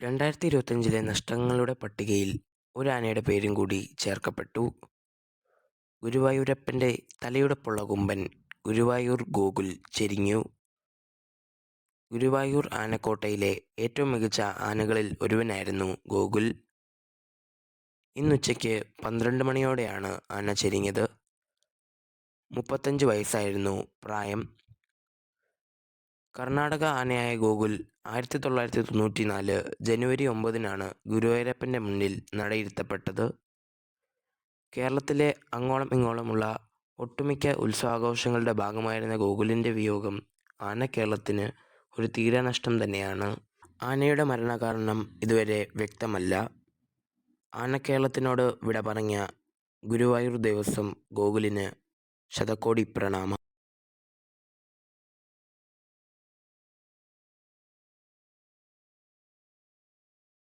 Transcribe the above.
രണ്ടായിരത്തി ഇരുപത്തഞ്ചിലെ നഷ്ടങ്ങളുടെ പട്ടികയിൽ ഒരു ആനയുടെ പേരും കൂടി ചേർക്കപ്പെട്ടു. ഗുരുവായൂരപ്പന്റെ തലയുടപ്പുള്ള കൊമ്പൻ ഗുരുവായൂർ ഗോകുൽ ചെരിഞ്ഞു. ഗുരുവായൂർ ആനക്കോട്ടയിലെ ഏറ്റവും മികച്ച ആനകളിൽ ഒരുവനായിരുന്നു ഗോകുൽ. ഇന്നുച്ചയ്ക്ക് പന്ത്രണ്ട് മണിയോടെയാണ് ആന ചെരിഞ്ഞത്. മുപ്പത്തഞ്ച് വയസ്സായിരുന്നു പ്രായം. കർണാടക ആനയായ ഗോകുൽ ആയിരത്തി തൊള്ളായിരത്തി തൊണ്ണൂറ്റി നാല് ജനുവരി ഒമ്പതിനാണ് ഗുരുവായൂരപ്പന്റെ മുന്നിൽ നടയിരുത്തപ്പെട്ടത്. കേരളത്തിലെ അങ്ങോളം ഇങ്ങോളമുള്ള ഒട്ടുമിക്ക ഉത്സവാഘോഷങ്ങളുടെ ഭാഗമായിരുന്ന ഗോകുലിന്റെ വിയോഗം ആന കേരളത്തിന് ഒരു തീരാനഷ്ടം തന്നെയാണ്. ആനയുടെ മരണകാരണം ഇതുവരെ വ്യക്തമല്ല. ആന കേരളത്തിനോട് വിട പറഞ്ഞ ഗുരുവായൂർ ദേവസ്വം ഗോകുലിന് ശതകോടി പ്രണാമം.